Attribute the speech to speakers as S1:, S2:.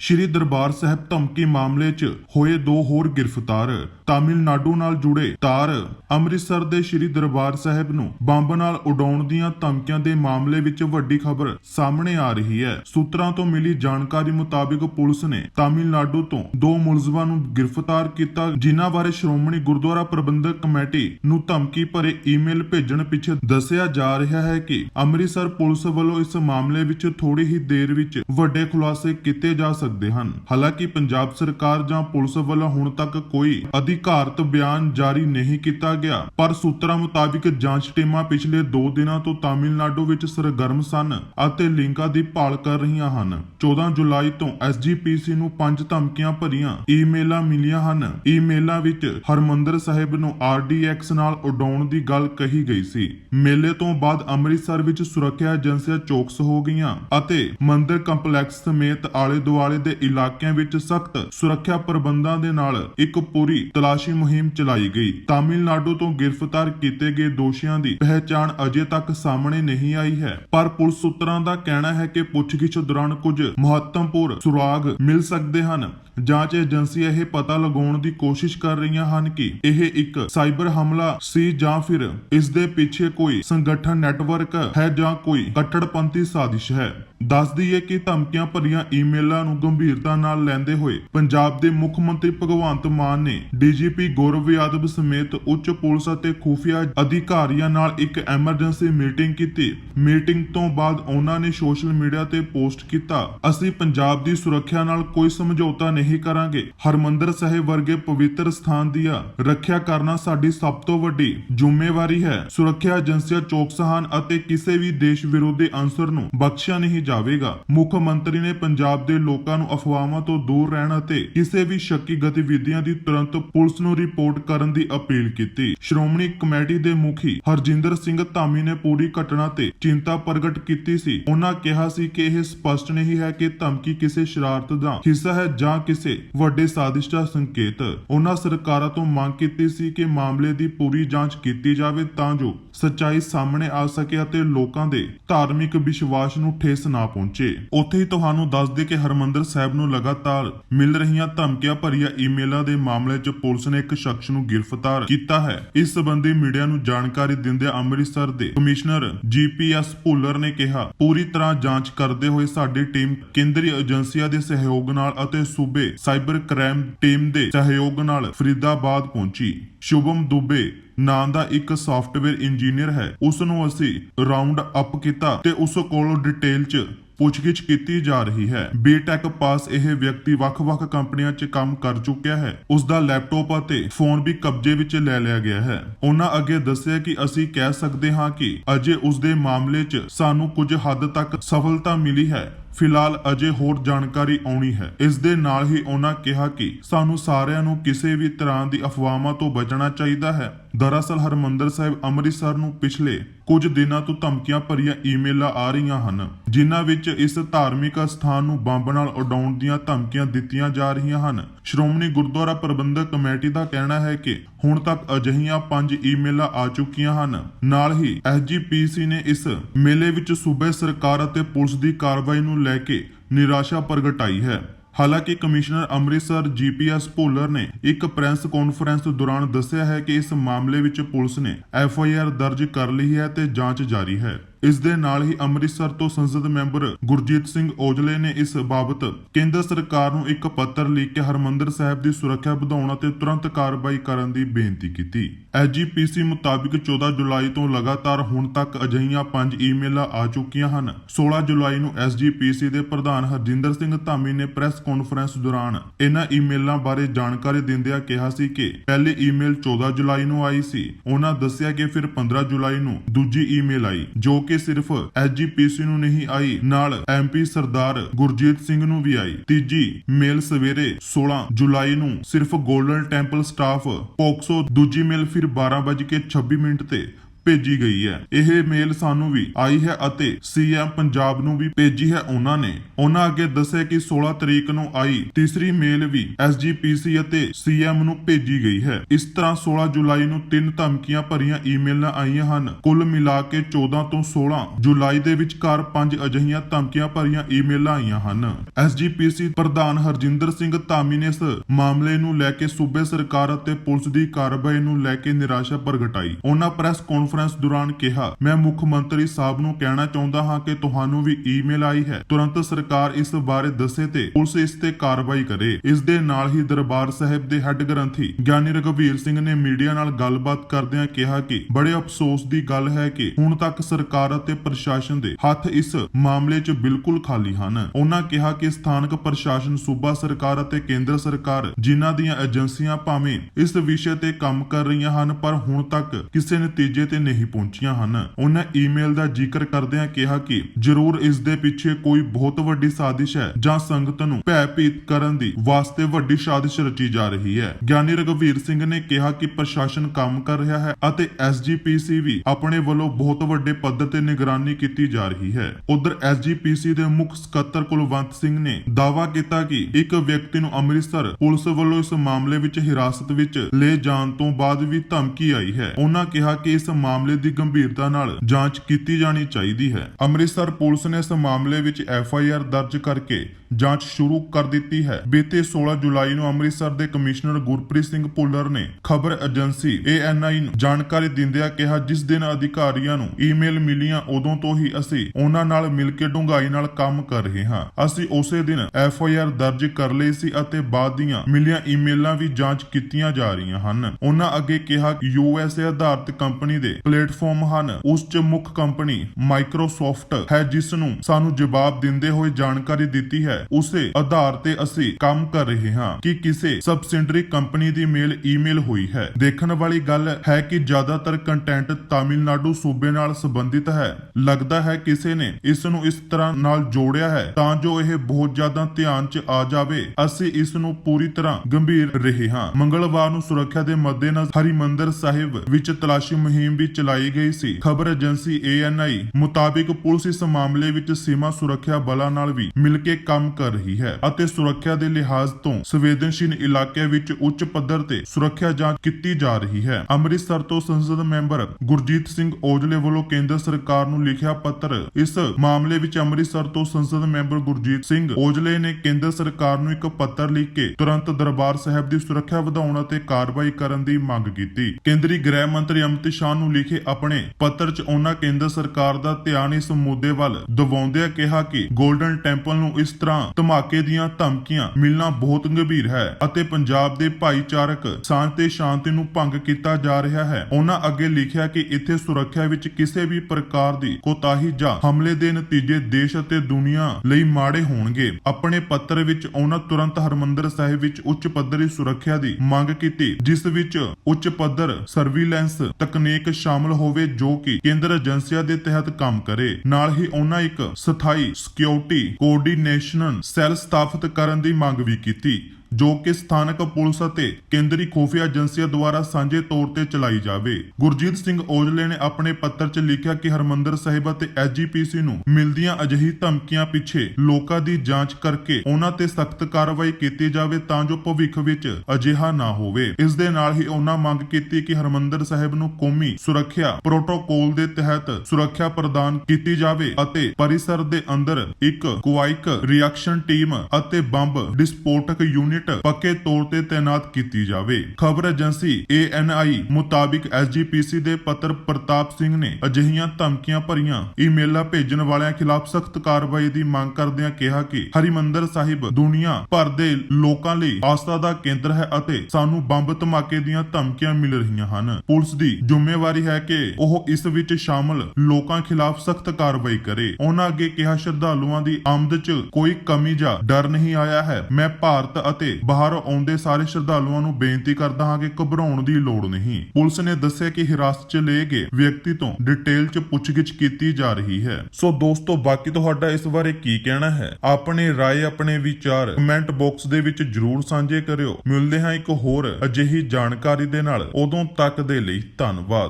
S1: ਸ਼੍ਰੀ ਦਰਬਾਰ ਸਾਹਿਬ ਧਮਕੀ ਮਾਮਲੇ 'ਚ ਹੋਏ ਦੋ ਹੋਰ ਗ੍ਰਿਫਤਾਰ। ਤਾਮਿਲਨਾਡੂ ਨਾਲ ਜੁੜੇ ਤਾਰ ਅੰਮ੍ਰਿਤਸਰ ਦੇ ਸ਼੍ਰੀ ਦਰਬਾਰ ਸਾਹਿਬ ਨੂੰ ਬੰਬ ਨਾਲ ਉਡਾਉਣ ਦੀਆਂ ਧਮਕੀਆਂ ਦੇ ਮਾਮਲੇ ਵਿੱਚ ਵੱਡੀ ਖਬਰ ਸਾਹਮਣੇ ਆ ਰਹੀ ਹੈ। ਸੂਤਰਾਂ ਤੋਂ ਮਿਲੀ ਜਾਣਕਾਰੀ ਮੁਤਾਬਿਕ ਪੁਲਿਸ ਨੇ ਤਾਮਿਲਨਾਡੂ ਤੋਂ ਦੋ ਮੁਲਜ਼ਮਾਂ ਨੂੰ ਗ੍ਰਿਫਤਾਰ ਕੀਤਾ, ਜਿਨ੍ਹਾਂ ਬਾਰੇ ਸ਼੍ਰੋਮਣੀ ਗੁਰਦੁਆਰਾ ਪ੍ਰਬੰਧਕ ਕਮੇਟੀ ਨੂੰ ਧਮਕੀ ਭਰੇ ਈਮੇਲ ਭੇਜਣ ਪਿੱਛੇ ਦੱਸਿਆ ਜਾ ਰਿਹਾ ਹੈ ਕਿ ਅੰਮ੍ਰਿਤਸਰ ਪੁਲਿਸ ਵੱਲੋਂ ਇਸ ਮਾਮਲੇ ਵਿੱਚ ਥੋੜੀ ਹੀ ਦੇਰ ਵਿੱਚ ਵੱਡੇ ਖੁਲਾਸੇ ਕੀਤੇ ਜਾ ਸਕਦੇ ਹਨ। ਹਾਲਾਂਕਿ ਪੰਜਾਬ ਸਰਕਾਰ ਜਾਂ ਪੁਲਿਸ ਵੱਲੋਂ ਹੁਣ ਤੱਕ ਕੋਈ ਅਧਿਕਾਰਤ ਬਿਆਨ ਜਾਰੀ ਨਹੀਂ ਕੀਤਾ ਗਿਆ। ਪਰ ਸੂਤਰਾਂ ਮੁਤਾਬਿਕ ਜਾਂਚ ਟੀਮਾਂ ਪਿਛਲੇ 2 ਦਿਨਾਂ ਤੋਂ ਤਾਮਿਲਨਾਡੂ ਵਿੱਚ ਸਰਗਰਮ ਸਨ ਅਤੇ ਲਿੰਕਾਂ ਦੀ ਭਾਲ ਕਰ ਰਹੀਆਂ ਹਨ। 14 ਜੁਲਾਈ ਤੋਂ ਐਸਜੀਪੀਸੀ ਨੂੰ ਪੰਜ ਧਮਕੀਆਂ ਭਰੀਆਂ, ਈਮੇਲਾਂ ਮਿਲੀਆਂ ਹਨ। ਈਮੇਲਾਂ ਵਿੱਚ ਹਰਮੰਦਰ ਸਾਹਿਬ ਨੂੰ ਆਰਡੀਐਕਸ ਨਾਲ ਉਡਾਉਣ ਦੀ ਗੱਲ ਕਹੀ ਗਈ ਸੀ। ਮੇਲੇ ਤੋਂ ਬਾਅਦ ਅੰਮ੍ਰਿਤਸਰ ਵਿੱਚ ਸੁਰੱਖਿਆ ਏਜੰਸੀਆਂ ਚੌਕਸ ਹੋ ਗਈਆਂ ਅਤੇ ਮੰਦਿਰ ਕੰਪਲੈਕਸ ਸਮੇਤ ਆਲੇ ਦੁਆਲੇ ਦੇ ਇਲਾਕਿਆਂ ਵਿੱਚ ਸਖਤ ਸੁਰੱਖਿਆ ਪ੍ਰਬੰਧਾਂ ਦੇ ਨਾਲ ਇੱਕ ਪੂਰੀ ਤਲਾਸ਼ੀ ਮੁਹਿੰਮ ਚਲਾਈ ਗਈ। ਤਾਮਿਲਨਾਡੂ ਤੋਂ ਗ੍ਰਿਫਤਾਰ ਕੀਤੇ ਗਏ ਦੋਸ਼ੀਆਂ ਦੀ ਪਹਿਚਾਣ ਅਜੇ ਤੱਕ ਸਾਹਮਣੇ ਨਹੀਂ ਆਈ ਹੈ। ਪਰ ਪੁਲਿਸ ਸੂਤਰਾਂ ਦਾ ਕਹਿਣਾ ਹੈ ਕਿ ਪੁੱਛਗਿੱਛ ਦੌਰਾਨ ਕੁਝ ਮਹੱਤਵਪੂਰਨ ਸੁਰਾਗ ਮਿਲ ਸਕਦੇ ਹਨ। ਜਾਂਚ ਏਜੰਸੀਆਂ ਇਹ ਪਤਾ ਲਗਾਉਣ ਦੀ ਕੋਸ਼ਿਸ਼ ਕਰ ਰਹੀਆਂ ਹਨ ਕਿ ਇਹ ਇੱਕ ਸਾਈਬਰ ਹਮਲਾ ਸੀ ਜਾਂ ਫਿਰ ਇਸ ਦੇ ਪਿੱਛੇ ਕੋਈ ਸੰਗਠਨ ਨੈਟਵਰਕ ਹੈ ਜਾਂ ਕੋਈ ਕੱਟੜਪੰਥੀ ਸਾਜ਼ਿਸ਼ ਹੈ। ਦੱਸ ਦਈਏ ਕਿ ਧਮਕੀਆਂ ਭਰੀਆਂ ਈਮੇਲਾਂ ਨੂੰ ਗੰਭੀਰਤਾ ਨਾਲ ਲੈਂਦੇ ਹੋਏ ਪੰਜਾਬ ਦੇ ਮੁੱਖ ਮੰਤਰੀ ਭਗਵੰਤ ਮਾਨ ਨੇ ਡੀਜੀਪੀ ਗੌਰਵ ਯਾਦਵ ਸਮੇਤ ਉੱਚ ਪੁਲਿਸ ਅਤੇ ਖੂਫੀਆ ਅਧਿਕਾਰੀਆਂ ਨਾਲ ਇੱਕ ਐਮਰਜੈਂਸੀ ਮੀਟਿੰਗ ਕੀਤੀ। ਮੀਟਿੰਗ ਤੋਂ ਬਾਅਦ ਉਹਨਾਂ ਨੇ ਸੋਸ਼ਲ ਮੀਡੀਆ ਤੇ ਪੋਸਟ ਕੀਤਾ। ਅਸੀਂ ਪੰਜਾਬ ਦੀ ਸੁਰੱਖਿਆ ਨਾਲ ਕੋਈ ਸਮਝੌਤਾ ਨਹੀਂ ਕਰਾਂਗੇ। ਹਰਮੰਦਰ ਸਾਹਿਬ ਵਰਗੇ ਪਵਿੱਤਰ ਸਥਾਨ ਦੀ ਰੱਖਿਆ ਕਰਨਾ ਸਾਡੀ ਸਭ ਤੋਂ ਵੱਡੀ ਜ਼ਿੰਮੇਵਾਰੀ ਹੈ। ਸੁਰੱਖਿਆ ਏਜੰਸੀਆਂ ਚੌਕਸ ਹਨ ਅਤੇ ਕਿਸੇ ਵੀ ਦੇਸ਼ ਵਿਰੋਧੀ ਅੰਸਰ ਨੂੰ ਬਖਸ਼ਿਆ ਨਹੀਂ ਜਾਵੇਗਾ। ਮੁੱਖ ਮੰਤਰੀ ਨੇ ਪੰਜਾਬ ਦੇ ਲੋਕਾਂ ਨੂੰ ਅਫਵਾਹਾਂ ਤੋਂ ਦੂਰ ਰਹਿਣ ਅਤੇ ਕਿਸੇ ਵੀ ਸ਼ੱਕੀ ਗਤੀਵਿਧੀਆਂ ਦੀ ਤੁਰੰਤ ਪੁਲਿਸ ਨੂੰ ਰਿਪੋਰਟ ਕਰਨ ਦੀ ਅਪੀਲ ਕੀਤੀ। ਸ਼੍ਰੋਮਣੀ ਕਮੇਟੀ ਦੇ ਮੁਖੀ ਹਰਜਿੰਦਰ ਸਿੰਘ ਧਾਮੀ ਨੇ ਪੂਰੀ ਘਟਨਾ ਤੇ ਚਿੰਤਾ ਪ੍ਰਗਟ ਕੀਤੀ ਸੀ। ਉਹਨਾਂ ਕਿਹਾ ਸੀ ਕਿ ਇਹ ਸਪਸ਼ਟ ਨਹੀਂ ਹੈ ਕਿ ਧਮਕੀ ਕਿਸੇ ਸ਼ਰਾਰਤ ਦਾ ਹਿੱਸਾ ਹੈ ਜਾਂ ਕਿਸੇ ਵੱਡੇ ਸਾਜ਼ਿਸ਼ ਦਾ ਸੰਕੇਤ। ਉਹਨਾਂ ਸਰਕਾਰਾਂ ਤੋਂ ਮੰਗ ਕੀਤੀ ਸੀ ਕਿ ਮਾਮਲੇ ਦੀ ਪੂਰੀ ਜਾਂਚ ਕੀਤੀ ਜਾਵੇ ਤਾਂ ਜੋ ਸੱਚਾਈ ਸਾਹਮਣੇ ਆ ਸਕੇ ਅਤੇ ਲੋਕਾਂ ਦੇ ਧਾਰਮਿਕ ਵਿਸ਼ਵਾਸ ਨੂੰ ਠੇਸ ਨਾ ਪਹੁੰਚੇ। ਉੱਥੇ ਹੀ ਤੁਹਾਨੂੰ ਦੱਸ ਦੇ ਕਿ ਹਰਮੰਦਰ ਸਾਹਿਬ ਨੂੰ ਲਗਾਤਾਰ ਮਿਲ ਰਹੀਆਂ ਧਮਕੀਆਂ ਭਰੀਆਂ ਈਮੇਲਾਂ ਦੇ ਮਾਮਲੇ 'ਚ ਪੁਲਿਸ ਨੇ ਇੱਕ ਸ਼ਖਸ ਨੂੰ ਗ੍ਰਿਫਤਾਰ ਕੀਤਾ ਹੈ। ਇਸ ਸੰਬੰਧੀ ਮੀਡੀਆ ਨੂੰ ਜਾਣਕਾਰੀ ਦਿੰਦਿਆਂ ਅੰਮ੍ਰਿਤਸਰ ਦੇ ਕਮਿਸ਼ਨਰ ਜੀਪੀਐਸ ਭੁੱਲਰ ਨੇ ਕਿਹਾ, ਪੂਰੀ ਤਰ੍ਹਾਂ ਜਾਂਚ ਕਰਦੇ ਹੋਏ ਸਾਡੀ ਟੀਮ ਕੇਂਦਰੀ ਏਜੰਸੀਆਂ ਦੇ ਸਹਿਯੋਗ ਨਾਲ ਅਤੇ ਸੂਬੇ ਸਾਈਬਰ ਕ੍ਰਾਈਮ ਟੀਮ ਦੇ ਸਹਿਯੋਗ ਨਾਲ ਫਰੀਦਾਬਾਦ ਪਹੁੰਚੀ। ਸ਼ੁਭਮ ਦੁਬੇ ਨਾਂ ਦਾ ਇੱਕ ਸੌਫਟਵੇਅਰ ਇੰਜੀਨੀਅਰ ਹੈ। ਉਸ ਨੂੰ ਅਸੀਂ ਰਾਉਂਡ ਅਪ ਕੀਤਾ ਤੇ ਉਸ ਕੋਲੋਂ ਡਿਟੇਲ 'ਚ ਪੁੱਛਗਿੱਛ ਕੀਤੀ ਜਾ ਰਹੀ ਹੈ। ਬੀਟੈਕ ਪਾਸ ਇਹ ਵਿਅਕਤੀ ਵੱਖ-ਵੱਖ ਕੰਪਨੀਆਂ 'ਚ ਕੰਮ ਕਰ ਚੁੱਕਿਆ ਹੈ। ਉਸ ਦਾ ਲੈਪਟਾਪ ਅਤੇ ਫੋਨ ਵੀ ਕਬਜ਼ੇ ਵਿੱਚ ਲੈ ਲਿਆ ਗਿਆ ਹੈ। ਉਹਨਾਂ ਅੱਗੇ ਦੱਸਿਆ ਕਿ ਅਸੀਂ ਕਹਿ ਸਕਦੇ ਹਾਂ ਕਿ ਅਜੇ ਉਸ ਦੇ ਮਾਮਲੇ 'ਚ ਸਾਨੂੰ ਕੁਝ ਹੱਦ ਤੱਕ ਸਫਲਤਾ ਮਿਲੀ ਹੈ। ਫਿਲਹਾਲ ਅਜੇ ਹੋਰ ਜਾਣਕਾਰੀ ਆਉਣੀ ਹੈ। ਇਸ ਦੇ ਨਾਲ ਹੀ ਉਹਨਾਂ ਕਿਹਾ ਕਿ ਸਾਨੂੰ ਸਾਰਿਆਂ ਨੂੰ ਕਿਸੇ ਵੀ ਤਰ੍ਹਾਂ ਦੀ ਅਫਵਾਹਾਂ ਤੋਂ ਬਚਣਾ ਚਾਹੀਦਾ ਹੈ। ਦਰਅਸਲ ਹਰਮੰਦਰ ਸਾਹਿਬ ਅੰਮ੍ਰਿਤਸਰ ਨੂੰ ਪਿਛਲੇ ਕੁਝ ਦਿਨਾਂ ਤੋਂ ਧਮਕੀਆਂ ਭਰੀਆਂ ਈਮੇਲਾਂ ਆ ਰਹੀਆਂ ਹਨ, ਜਿਨ੍ਹਾਂ ਵਿੱਚ ਇਸ ਧਾਰਮਿਕ ਸਥਾਨ ਨੂੰ ਬੰਬ ਨਾਲ ਉਡਾਉਣ ਦੀਆਂ ਧਮਕੀਆਂ ਦਿੱਤੀਆਂ ਜਾ ਰਹੀਆਂ ਹਨ। ਸ਼੍ਰੋਮਣੀ ਗੁਰਦੁਆਰਾ ਪ੍ਰਬੰਧਕ ਕਮੇਟੀ ਦਾ ਕਹਿਣਾ ਹੈ ਕਿ ਹੁਣ ਤੱਕ ਅਜਿਹੀਆਂ ਪੰਜ ਈਮੇਲਾਂ ਆ ਚੁੱਕੀਆਂ ਹਨ। ਨਾਲ ਹੀ ਐਸਜੀਪੀਸੀ ਨੇ ਇਸ ਮੇਲੇ ਵਿੱਚ ਸੂਬੇ ਸਰਕਾਰ ਅਤੇ ਪੁਲਿਸ ਦੀ ਕਾਰਵਾਈ ਨੂੰ ਲੈ ਕੇ ਨਿਰਾਸ਼ਾ ਪ੍ਰਗਟਾਈ ਹੈ। ਹਾਲਾਂਕਿ ਕਮਿਸ਼ਨਰ ਅੰਮ੍ਰਿਤਸਰ ਜੀਪੀਐਸ ਭੋਲਰ ਨੇ ਇੱਕ ਪ੍ਰੈਸ ਕਾਨਫਰੰਸ ਦੌਰਾਨ ਦੱਸਿਆ ਹੈ ਕਿ ਇਸ ਮਾਮਲੇ ਵਿੱਚ ਪੁਲਿਸ ਨੇ ਐਫਆਈਆਰ ਦਰਜ ਕਰ ਲਈ ਹੈ ਤੇ ਜਾਂਚ ਜਾਰੀ ਹੈ। ਇਸ ਦੇ ਨਾਲ ਹੀ ਅੰਮ੍ਰਿਤਸਰ ਤੋਂ ਸੰਸਦ ਮੈਂਬਰ ਗੁਰਜੀਤ ਸਿੰਘ ਔਜਲੇ ਨੇ ਇਸ ਬਾਬਤ ਕੇਂਦਰ ਸਰਕਾਰ ਨੂੰ ਇੱਕ ਪੱਤਰ ਲਿਖ ਕੇ ਹਰਮੰਦਰ ਸਾਹਿਬ ਦੀ ਸੁਰੱਖਿਆ ਵਧਾਉਣ ਅਤੇ ਤੁਰੰਤ ਕਾਰਵਾਈ ਕਰਨ ਦੀ ਬੇਨਤੀ ਕੀਤੀ। ਐਸਜੀਪੀਸੀ ਮੁਤਾਬਿਕ 14 ਜੁਲਾਈ ਤੋਂ ਲਗਾਤਾਰ ਹੁਣ ਤੱਕ ਅਜਿਹੀਆਂ ਪੰਜ ਈਮੇਲਾਂ ਆ ਚੁੱਕੀਆਂ ਹਨ। 16 ਜੁਲਾਈ ਨੂੰ ਐਸਜੀਪੀਸੀ ਦੇ ਪ੍ਰਧਾਨ ਹਰਜਿੰਦਰ ਸਿੰਘ ਧਾਮੀ ਨੇ ਪ੍ਰੈਸ ਕਾਨਫਰੰਸ ਦੌਰਾਨ ਇਹਨਾਂ ਈਮੇਲਾਂ ਬਾਰੇ ਜਾਣਕਾਰੀ ਦਿੰਦਿਆਂ ਕਿਹਾ ਸੀ ਕਿ ਪਹਿਲੀ ਈਮੇਲ 14 ਜੁਲਾਈ ਨੂੰ ਆਈ ਸੀ। ਉਹਨਾਂ ਦੱਸਿਆ ਕਿ ਫਿਰ 15 ਜੁਲਾਈ ਨੂੰ ਦੂਜੀ ਈਮੇਲ ਆਈ, ਜੋ ਕਿ ਸਿਰਫ ਐਸਜੀਪੀਸੀ ਨੂੰ ਨਹੀਂ ਆਈ, ਨਾਲ ਐਮਪੀ ਸਰਦਾਰ ਗੁਰਜੀਤ ਸਿੰਘ ਨੂੰ ਵੀ ਆਈ। ਤੀਜੀ ਮੇਲ ਸਵੇਰੇ 16 ਜੁਲਾਈ ਨੂੰ ਸਿਰਫ ਗੋਲਡਨ ਟੈਂਪਲ ਸਟਾਫ ਪੋਕਸੋ ਦੂਜੀ ਮੇਲ ਫਿਰ 12:26 ਮਿੰਟ ਤੇ ਭੇਜੀ ਗਈ ਹੈ। ਇਹ ਮੇਲ ਸਾਨੂੰ ਵੀ ਆਈ ਹੈ ਅਤੇ ਸੀਐਮ ਪੰਜਾਬ ਨੂੰ ਵੀ ਭੇਜੀ ਹੈ ਉਹਨਾਂ ਨੇ। ਉਹਨਾਂ ਅੱਗੇ ਦੱਸਿਆ ਕਿ 16 ਤਰੀਕ ਨੂੰ ਆਈ ਤੀਸਰੀ ਮੇਲ ਵੀ ਐਸਜੀਪੀਸੀ ਅਤੇ ਸੀਐਮ ਨੂੰ ਭੇਜੀ ਗਈ ਹੈ। ਇਸ ਤਰ੍ਹਾਂ 16 ਜੁਲਾਈ ਨੂੰ ਤਿੰਨ ਧਮਕੀਆਂ ਭਰੀਆਂ ਈਮੇਲਾਂ ਆਈਆਂ ਹਨ। ਕੁੱਲ ਮਿਲਾ ਕੇ 14 ਤੋਂ 16 ਜੁਲਾਈ ਦੇ ਵਿਚਕਾਰ ਪੰਜ ਅਜਿਹੀਆਂ ਧਮਕੀਆਂ ਭਰੀਆਂ ਈਮੇਲਾਂ ਆਈਆਂ ਹਨ। ਐਸਜੀਪੀਸੀ ਪ੍ਰਧਾਨ ਹਰਜਿੰਦਰ ਸਿੰਘ ਧਾਮੀ ਨੇ ਇਸ ਮਾਮਲੇ ਨੂੰ ਲੈ ਕੇ ਸੂਬੇ ਸਰਕਾਰ ਅਤੇ ਪੁਲਿਸ ਦੀ ਕਾਰਵਾਈ ਨੂੰ ਲੈ ਕੇ ਨਿਰਾਸ਼ਾ ਪ੍ਰਗਟਾਈ। ਉਹਨਾਂ ਪ੍ਰੈਸ ਕਾਨਫਰੰਸ ਦੌਰਾਨ ਕਿਹਾ, ਮੈਂ ਮੁੱਖ ਮੰਤਰੀ ਸਾਹਿਬ ਨੂੰ ਕਹਿਣਾ ਚਾਹੁੰਦਾ ਹਾਂ ਕਿ ਤੁਹਾਨੂੰ ਵੀ ਈਮੇਲ ਆਈ ਹੈ। ਤੁਰੰਤ ਸਰਕਾਰ ਇਸ ਬਾਰੇ ਦੱਸੇ ਤੇ ਪੁਲਿਸ ਇਸ ਤੇ ਕਾਰਵਾਈ ਕਰੇ। ਇਸ ਦੇ ਨਾਲ ਹੀ ਦਰਬਾਰ ਸਾਹਿਬ ਦੇ ਹੈੱਡ ਗ੍ਰੰਥੀ ਗਿਆਨੀ ਰਘਵੀਰ ਸਿੰਘ ਨੇ ਮੀਡੀਆ ਨਾਲ ਗੱਲਬਾਤ ਕਰਦਿਆਂ ਕਿਹਾ ਕਿ ਬੜੇ ਅਫਸੋਸ ਦੀ ਗੱਲ ਹੈ ਕਿ ਹੁਣ ਤੱਕ ਸਰਕਾਰ ਅਤੇ ਪ੍ਰਸ਼ਾਸਨ ਦੇ ਹੱਥ ਇਸ ਮਾਮਲੇ 'ਚ ਬਿਲਕੁਲ ਖਾਲੀ ਹਨ। ਉਹਨਾਂ ਕਿਹਾ ਕਿ ਸਥਾਨਕ ਪ੍ਰਸ਼ਾਸਨ, ਸੂਬਾ ਸਰਕਾਰ ਅਤੇ ਕੇਂਦਰ ਸਰਕਾਰ ਜਿਨ੍ਹਾਂ ਦੀਆਂ ਏਜੰਸੀਆਂ ਭਾਵੇਂ ਇਸ ਵਿਸ਼ੇ ਤੇ ਕੰਮ ਕਰ ਰਹੀਆਂ ਹਨ, ਪਰ ਹੁਣ ਤੱਕ ਕਿਸੇ ਨਤੀਜੇ ਤੇ ਨਹੀਂ ਪਹੁੰਚੀਆਂ ਹਨ। ਉਹਨਾਂ ਈਮੇਲ ਦਾ ਜ਼ਿਕਰ ਕਰਦਿਆਂ ਕਿਹਾ ਕਿ ਜ਼ਰੂਰ ਇਸ ਦੇ ਪਿੱਛੇ ਕੋਈ ਬਹੁਤ ਵੱਡੀ ਸਾਜ਼ਿਸ਼ ਹੈ ਜਾਂ ਸੰਗਤ ਨੂੰ ਭੈਭੀਤ ਕਰਨ ਦੀ ਵਾਸਤੇ ਵੱਡੀ ਸਾਜ਼ਿਸ਼ ਰਚੀ ਜਾ ਰਹੀ ਹੈ। ਗਿਆਨੀ ਰਘਵੀਰ ਸਿੰਘ ਨੇ ਕਿਹਾ ਕਿ ਪ੍ਰਸ਼ਾਸਨ ਕੰਮ ਕਰ ਰਿਹਾ ਹੈ ਅਤੇ ਐਸਜੀਪੀਸੀ ਵੀ ਆਪਣੇ ਵੱਲੋਂ ਬਹੁਤ ਵੱਡੇ ਪੱਧਰ ਤੇ ਨਿਗਰਾਨੀ ਕੀਤੀ ਜਾ ਰਹੀ ਹੈ। ਉਧਰ ਐਸਜੀਪੀਸੀ ਦੇ ਮੁੱਖ ਸਕੱਤਰ ਕੁਲਵੰਤ ਸਿੰਘ ਨੇ ਦਾਅਵਾ ਕੀਤਾ ਕਿ ਇੱਕ ਵਿਅਕਤੀ ਨੂੰ ਅੰਮ੍ਰਿਤਸਰ ਪੁਲਿਸ ਵੱਲੋਂ ਇਸ ਮਾਮਲੇ ਵਿੱਚ ਹਿਰਾਸਤ ਵਿੱਚ ਲੈ ਜਾਣ ਤੋਂ ਬਾਅਦ ਵੀ ਧਮਕੀ ਆਈ ਹੈ। ਉਹਨਾਂ ਕਿਹਾ ਕਿ ਇਸ ਮਾਮਲੇ ਮਾਮਲੇ ਦੀ ਗੰਭੀਰਤਾ ਨਾਲ ਜਾਂਚ ਕੀਤੀ ਜਾਣੀ ਚਾਹੀਦੀ ਹੈ। ਅੰਮ੍ਰਿਤਸਰ ਪੁਲਿਸ ਨੇ ਇਸ ਮਾਮਲੇ ਵਿੱਚ ਐਫ ਆਈ ਆਰ ਦਰਜ ਕਰਕੇ ਜਾਂਚ ਸ਼ੁਰੂ ਕਰ ਦਿੱਤੀ ਹੈ। ਬੀਤੇ 16 ਜੁਲਾਈ ਨੂੰ ਅੰਮ੍ਰਿਤਸਰ ਦੇ ਕਮਿਸ਼ਨਰ ਗੁਰਪ੍ਰੀਤ ਸਿੰਘ ਭੁੱਲਰ ਨੇ ਖਬਰ ਏਜੰਸੀ ਏਐਨਆਈ ਨੂੰ ਜਾਣਕਾਰੀ ਦਿੰਦਿਆਂ ਕਿਹਾ, ਜਿਸ ਦਿਨ ਅਧਿਕਾਰੀਆਂ ਨੂੰ ਈਮੇਲ ਮਿਲੀਆਂ, ਉਦੋਂ ਤੋਂ ਹੀ ਅਸੀਂ ਉਹਨਾਂ ਨਾਲ ਮਿਲ ਕੇ ਡੂੰਘਾਈ ਨਾਲ ਕੰਮ ਕਰ ਰਹੇ ਹਾਂ। ਅਸੀਂ ਉਸੇ ਦਿਨ ਐਫ ਆਈ ਆਰ ਦਰਜ ਕਰ ਲਈ ਸੀ ਅਤੇ ਬਾਅਦ ਦੀਆਂ ਮਿਲੀਆਂ ਈਮੇਲਾਂ ਵੀ ਜਾਂਚ ਕੀਤੀਆਂ ਜਾ ਰਹੀਆਂ ਹਨ। ਉਹਨਾਂ ਅੱਗੇ ਕਿਹਾ, ਯੂ ਐਸ ਏ ਆਧਾਰਿਤ ਕੰਪਨੀ ਦੇ ਪਲੇਟਫਾਰਮ ਹਨ। ਉਸ 'ਚ ਮੁੱਖ ਕੰਪਨੀ ਮਾਈਕਰੋਸਾਫਟ ਹੈ, ਜਿਸ ਨੂੰ ਸਾਨੂੰ ਜਵਾਬ ਦਿੰਦੇ ਹੋਏ ਜਾਣਕਾਰੀ ਦਿੱਤੀ ਹੈ। ਉਸੇ ਆਧਾਰ ਤੇ ਅਸੀਂ ਕੰਮ ਕਰ ਰਹੇ ਹਾਂ ਕਿ ਕਿਸੇ ਸਬਸਿਡਰੀ ਕੰਪਨੀ ਦੀ ਮੇਲ ਈਮੇਲ ਹੋਈ ਹੈ। ਦੇਖਣ ਵਾਲੀ ਗੱਲ ਹੈ ਕਿ ਜ਼ਿਆਦਾਤਰ ਕੰਟੈਂਟ ਤਾਮਿਲਨਾਡੂ ਸੂਬੇ ਨਾਲ ਸੰਬੰਧਿਤ ਹੈ। ਲੱਗਦਾ ਹੈ ਕਿਸੇ ਨੇ ਇਸ ਨੂੰ ਇਸ ਤਰ੍ਹਾਂ ਨਾਲ ਜੋੜਿਆ ਹੈ ਤਾਂ ਜੋ ਇਹ ਬਹੁਤ ਜ਼ਿਆਦਾ ਧਿਆਨ 'ਚ ਆ ਜਾਵੇ। ਅਸੀਂ ਇਸ ਨੂੰ ਪੂਰੀ ਤਰ੍ਹਾਂ ਗੰਭੀਰ ਰਹੇ ਹਾਂ। ਮੰਗਲਵਾਰ ਨੂੰ ਸੁਰੱਖਿਆ ਦੇ ਮੱਦੇਨਜ਼ਰ ਹਰਿਮੰਦਰ ਸਾਹਿਬ ਵਿੱਚ ਤਲਾਸ਼ੀ ਮੁਹਿੰਮ ਵੀ ਚਲਾਈ ਗਈ ਸੀ। ਖਬਰ ਏਜੰਸੀ ਏਐਨਆਈ ਮੁਤਾਬਿਕ ਪੁਲਿਸ ਇਸ ਮਾਮਲੇ ਵਿੱਚ ਸੀਮਾ ਸੁਰੱਖਿਆ ਬਲਾਂ ਨਾਲ ਵੀ ਮਿਲ ਕੇ ਕੰਮ ਕਰ ਰਹੀ ਹੈ ਅਤੇ ਸੁਰੱਖਿਆ ਦੇ ਲਿਹਾਜ਼ ਤੋਂ ਸੰਵੇਦਨਸ਼ੀਲ ਇਲਾਕੇ ਵਿੱਚ ਉੱਚ ਪੱਧਰ ਤੇ ਸੁਰੱਖਿਆ ਜਾਂਚ ਕੀਤੀ ਜਾ ਰਹੀ ਹੈ। ਅੰਮ੍ਰਿਤਸਰ ਤੋਂ ਸੰਸਦ ਮੈਂਬਰ ਗੁਰਜੀਤ ਸਿੰਘ ਔਜਲੇ ਵੱਲੋਂ ਕੇਂਦਰ ਸਰਕਾਰ ਨੂੰ ਲਿਖਿਆ ਪੱਤਰ, ਇਸ ਮਾਮਲੇ ਵਿੱਚ ਅੰਮ੍ਰਿਤਸਰ ਤੋਂ ਸੰਸਦ ਮੈਂਬਰ ਗੁਰਜੀਤ ਸਿੰਘ ਔਜਲੇ ਨੇ ਕੇਂਦਰ ਸਰਕਾਰ ਨੂੰ ਇੱਕ ਪੱਤਰ ਲਿਖ ਕੇ ਤੁਰੰਤ ਦਰਬਾਰ ਸਾਹਿਬ ਦੀ ਸੁਰੱਖਿਆ ਵਧਾਉਣ ਅਤੇ ਕਾਰਵਾਈ ਕਰਨ ਦੀ ਮੰਗ ਕੀਤੀ। ਕੇਂਦਰੀ ਗ੍ਰਹਿ ਮੰਤਰੀ ਅਮਿਤ ਸ਼ਾਹ ਨੂੰ ਲਿਖੇ ਆਪਣੇ ਪੱਤਰ 'ਚ ਉਹਨਾਂ ਕੇਂਦਰ ਸਰਕਾਰ ਦਾ ਧਿਆਨ ਇਸ ਮੁੱਦੇ ਵੱਲ ਦਿਵਾਉਂਦਿਆਂ ਕਿਹਾ ਕਿ ਗੋਲਡਨ ਟੈਂਪਲ ਨੂੰ ਇਸ ਤਰ੍ਹਾਂ ਧਮਾਕੇ ਦੀਆਂ ਧਮਕੀਆਂ ਮਿਲਣਾ ਬਹੁਤ ਗੰਭੀਰ ਹੈ ਅਤੇ ਪੰਜਾਬ ਦੇ ਭਾਈਚਾਰਕ ਸਾਂਝ ਤੇ ਸ਼ਾਂਤੀ ਨੂੰ ਭੰਗ ਕੀਤਾ ਜਾ ਰਿਹਾ ਹੈ। ਉਹਨਾਂ ਅੱਗੇ ਲਿਖਿਆ ਕਿ ਇੱਥੇ ਸੁਰੱਖਿਆ ਵਿੱਚ ਕਿਸੇ ਵੀ ਪ੍ਰਕਾਰ ਦੀ ਕੋਤਾਹੀ ਜਾਂ ਹਮਲੇ ਦੇ ਨਤੀਜੇ ਦੇਸ਼ ਅਤੇ ਦੁਨੀਆ ਲਈ ਮਾੜੇ ਹੋਣਗੇ। ਆਪਣੇ ਪੱਤਰ ਵਿੱਚ ਉਹਨਾਂ ਤੁਰੰਤ ਹਰਮੰਦਰ ਸਾਹਿਬ ਵਿੱਚ ਉੱਚ ਪੱਧਰੀ ਸੁਰੱਖਿਆ ਦੀ ਮੰਗ ਕੀਤੀ, ਜਿਸ ਵਿੱਚ ਉੱਚ ਪੱਧਰ ਸਰਵੀਲੈਂਸ ਤਕਨੀਕ ਸ਼ਾਮਲ ਹੋਵੇ ਜੋ ਕਿ ਕੇਂਦਰ ਏਜੰਸੀਆਂ ਦੇ ਤਹਿਤ ਕੰਮ ਕਰੇ। ਨਾਲ ਹੀ ਉਹਨਾਂ ਇੱਕ ਸਥਾਈ ਸਿਕਿਉਰਿਟੀ ਕੋਆਰਡੀਨੇਸ਼ਨ ਸੈੱਲ ਸਥਾਪਿਤ ਕਰਨ ਦੀ ਮੰਗ ਵੀ ਕੀਤੀ। ਜੋ ਕਿ ਸਥਾਨਕ ਪੁਲਿਸ ਅਤੇ ਕੇਂਦਰੀ ਖੁਫੀਆ ਏਜੰਸੀਆਂ ਦੁਆਰਾ ਸਾਂਝੇ ਤੌਰ ਤੇ ਚਲਾਈ ਜਾਵੇ। ਗੁਰਜੀਤ ਸਿੰਘ ਔਜਲੇ ਨੇ ਆਪਣੇ ਪੱਤਰ 'ਚ ਲਿਖਿਆ ਕਿ ਹਰਮੰਦਰ ਸਾਹਿਬ ਅਤੇ ਐਸਜੀਪੀਸੀ ਨੂੰ ਮਿਲਦੀਆਂ ਅਜਿਹੀ ਧਮਕੀਆਂ ਪਿੱਛੇ ਲੋਕਾਂ ਦੀ ਜਾਂਚ ਕਰਕੇ ਉਹਨਾਂ ਤੇ ਸਖਤ ਕਾਰਵਾਈ ਕੀਤੀ ਜਾਵੇ ਤਾਂ ਜੋ ਭਵਿੱਖ ਵਿੱਚ ਅਜਿਹਾ ਨਾ ਹੋਵੇ। ਇਸ ਦੇ ਨਾਲ ਹੀ ਉਹਨਾਂ ਮੰਗ ਕੀਤੀ ਕਿ ਹਰਮੰਦਰ ਸਾਹਿਬ ਨੂੰ ਕੌਮੀ ਸੁਰੱਖਿਆ ਪ੍ਰੋਟੋਕੋਲ ਦੇ ਤਹਿਤ ਸੁਰੱਖਿਆ ਪ੍ਰਦਾਨ ਕੀਤੀ ਜਾਵੇ ਅਤੇ ਪਰਿਸਰ ਦੇ ਅੰਦਰ ਇੱਕ ਕੁਆਇਕ ਰਿਐਕਸ਼ਨ ਟੀਮ ਅਤੇ ਬੰਬ ਡਿਸਪੋਰਟਕ ਯੂਨਿਟ ਪੱਕੇ ਤੌਰ ਤੇ ਤਾਇਨਾਤ ਕੀਤੀ ਜਾਵੇ। ਖਬਰ ਏਜੰਸੀ ਏਐਨਆਈ ਮੁਤਾਬਿਕ ਐਸਜੀਪੀਸੀ ਦੇ ਪੱਤਰ ਪ੍ਰਤਾਪ ਸਿੰਘ ਨੇ ਅਜਿਹੀਆਂ ਧਮਕੀਆਂ ਭਰੀਆਂ ਈਮੇਲਾਂ ਭੇਜਣ ਵਾਲਿਆਂ ਖਿਲਾਫ ਸਖਤ ਕਾਰਵਾਈ ਦੀ ਮੰਗ ਕਰਦਿਆਂ ਕਿਹਾ ਕਿ ਹਰਿਮੰਦਰ ਸਾਹਿਬ ਦੁਨੀਆ ਭਰ ਦੇ ਲੋਕਾਂ ਲਈ ਆਸਥਾ ਦਾ ਕੇਂਦਰ ਹੈ ਅਤੇ ਸਾਨੂੰ ਬੰਬ ਧਮਾਕੇ ਦੀਆਂ ਧਮਕੀਆਂ ਮਿਲ ਰਹੀਆਂ ਹਨ। ਪੁਲਿਸ ਦੀ ਜ਼ਿੰਮੇਵਾਰੀ ਹੈ ਕਿ ਉਹ ਇਸ ਵਿੱਚ ਸ਼ਾਮਲ ਲੋਕਾਂ ਖਿਲਾਫ ਸਖਤ ਕਾਰਵਾਈ ਕਰੇ। ਉਹਨਾਂ ਅੱਗੇ ਕਿਹਾ, ਸ਼ਰਧਾਲੂਆਂ ਦੀ ਆਮਦ 'ਚ ਕੋਈ ਕਮੀ ਜਾਂ ਡਰ ਨਹੀਂ ਆਇਆ ਹੈ। ਮੈਂ ਭਾਰਤ ਅਤੇ ਬਾਹਰ ਆਉਂਦੇ ਸਾਰੇ ਸ਼ਰਧਾਲੂਆਂ ਨੂੰ ਬੇਨਤੀ ਕਰਦਾ ਹਾਂ ਕਿ ਘਬਰਾਉਣ ਦੀ ਲੋੜ ਨਹੀਂ। ਪੁਲਿਸ ਨੇ ਦੱਸਿਆ ਕਿ ਹਿਰਾਸਤ 'ਚ ਲਏ ਗਏ ਵਿਅਕਤੀ ਤੋਂ ਡਿਟੇਲ 'ਚ ਪੁੱਛਗਿੱਛ ਕੀਤੀ ਜਾ ਰਹੀ ਹੈ। ਸੋ ਦੋਸਤੋ, ਬਾਕੀ ਤੁਹਾਡਾ ਇਸ ਬਾਰੇ ਕੀ ਕਹਿਣਾ ਹੈ? ਆਪਣੇ ਰਾਏ, ਆਪਣੇ ਵਿਚਾਰ ਕਮੈਂਟ ਬਾਕਸ ਦੇ ਵਿੱਚ ਜਰੂਰ ਸਾਂਝੇ ਕਰਿਓ। ਮਿਲਦੇ ਹਾਂ ਇੱਕ ਹੋਰ ਅਜਿਹੀ ਜਾਣਕਾਰੀ ਦੇ ਨਾਲ। ਉਦੋਂ ਤੱਕ ਦੇ ਲਈ ਧੰਨਵਾਦ।